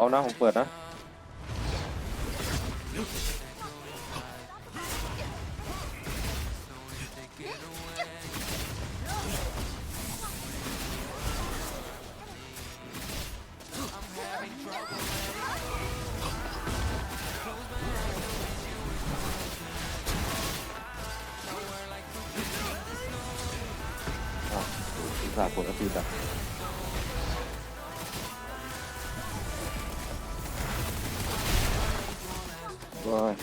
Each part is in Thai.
เอานะผมเปิดนะอะอุตส่าห์กดอัพพีดับ ว้าย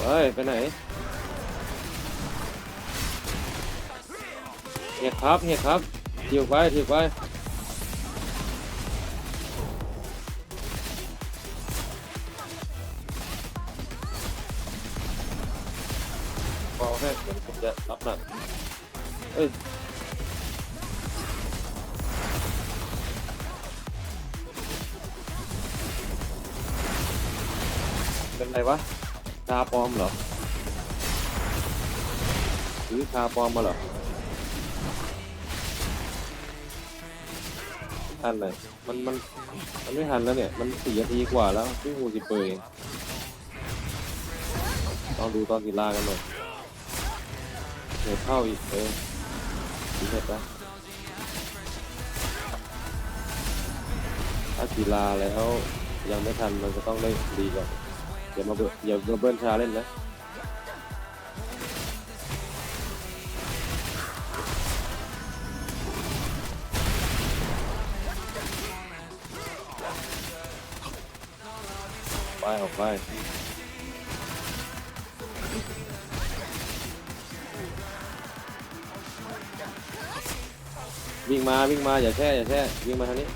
เฮ้ย ไปไหน เหียครับ เหียครับถีบไปถีบไปพอแค่เหมือนผมจะรับหนักเอ้ย เป็นไรวะคาปลอมเหรอหรือคาปลอมมาเหรอทันเลยมันมันมันไม่ทันแล้วเนี่ย มันสี่นาทีกว่าแล้วพี่งูสิเปยต้องดูตอนกีฬากันหน่อยเดี๋ยวเข้าอีกเออดีเสร็จแล้วถ้ากีฬาแล้วยังไม่ทันมันก็ต้องได้ดีก่อน อย่ามาเบิอย่ามาเบิ้ลชาเล่นนะไปออกไปวิ่งมาวิ่งมาอย่าแช่อย่าแช่วิ่งมาทางนี้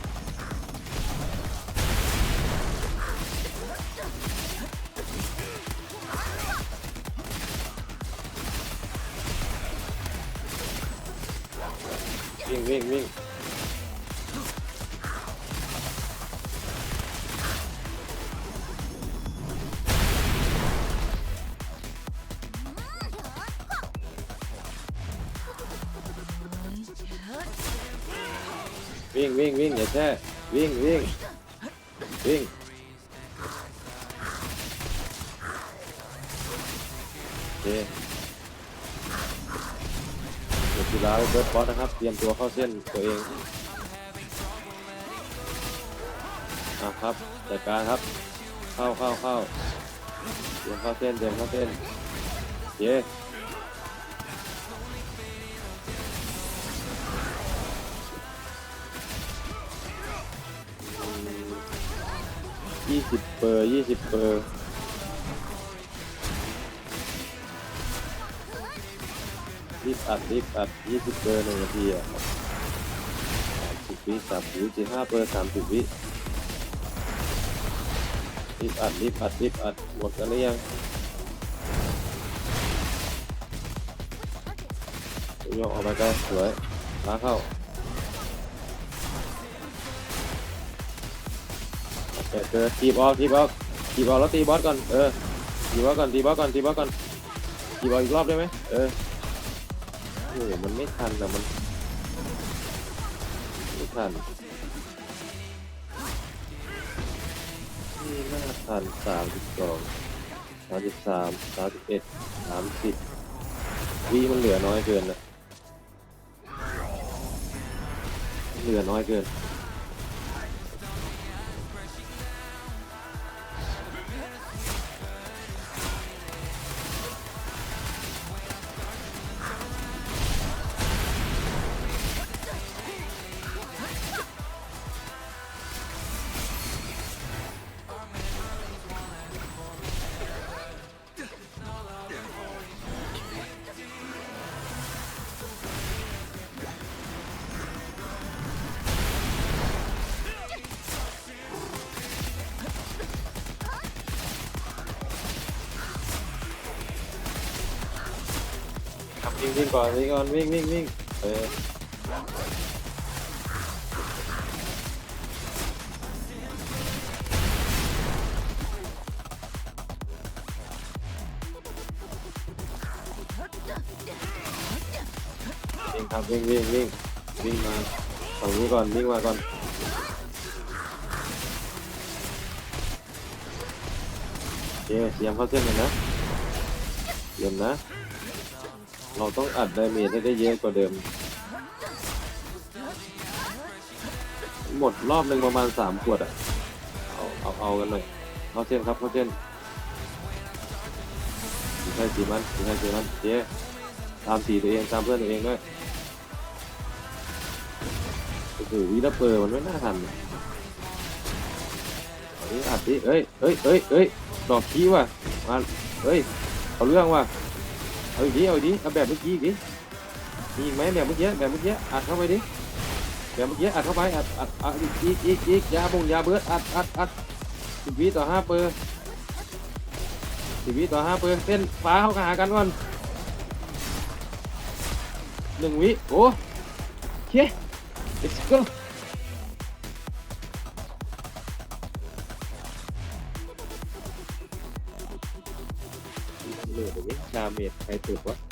วิ่งวิ่งวิ่งวิ่งวิ่งวิ่งอย่าแช่วิ่งวิ่งวิ่งโอเค เดี๋ยวกีฬาไปเบิร์ดบอสนะครับ เตรียมตัวเข้าเส้นตัวเองอะครับจัดการครับ เข้าเข้าเข้าเตรียมเข้าเส้นเตรียมเข้าเส้นเย้ยี่สิบเปอร์ยี่สิบเปอร์ รีบอัดรีบอัดยี่สิบเปอร์หนึ่งนาทีอะสิบวิสามสิบวิสี่ห้าเปอร์สามสิบวิรีบอัดรีบอัดรีบอัดหมดกันหรือยังยกออกมาได้สวยล้าเข้าเกิดเกิดทีบออกทีบออกทีบออกแล้วตีบอสก่อนเออตีบอสก่อนตีบอสก่อนตีบอสก่อนตีบอสอีกรอบได้ไหมเออ โอ้โหมันไม่ทันนะมัน ไม่ทันนี่น่าทันสามสิบสองสามสิบสามสามสิบเอ็ดสามสิบวีมันเหลือน้อยเกินนะเหลือน้อยเกิน วิ่งวิ่งก่อนวิ่งก่อนวิ่งวิ่งวิ่งเออวิ่งครับวิ่งวิ่งวิ่งวิ่งมาฝั่งนี้ก่อนวิ่งมาก่อนโอเคเสียงเข้าเส้นเลยนะเยี่ยมนะ เราต้องอัดไดเมจให้ได้เยอะกว่าเดิม หมดรอบหนึ่งประมาณสามขวดอะ เอาเอาเอากันหน่อยเข้าเส้นครับเข้าเส้นสีใช่สีมันสีใช่สีมันเจ๊ตามสีตัวเองตามเพื่อนตัวเองด้วยโอ้โหวีดับเปอร์มันไม่น่าทันเลยเอาดิอัดดิเอ้ยเอ้ยเอ้ยเอ้ยดอกขี้ว่ะมาเอ้ยเอาเรื่องว่ะ เอาอีกดิเอาอีกดิเอาแบบเมื่อกี้อีกดิมีอีกไหมแบบเมื่อกี้แบบเมื่อกี้อัดเข้าไปดิแบบเมื่อกี้อัดเข้าไปอัดอัดอัดอีกอีกอีกอีกยาบงยาเบิร์ดอัดอัดอัดสิบวิต่อห้าเปอร์สิบวิต่อห้าเปอร์เส้นฟ้าเข้าหากันก่อนหนึ่งวิโอ้โอเค let's go เหลือตรงนี้ชาเมดใครตึกวะ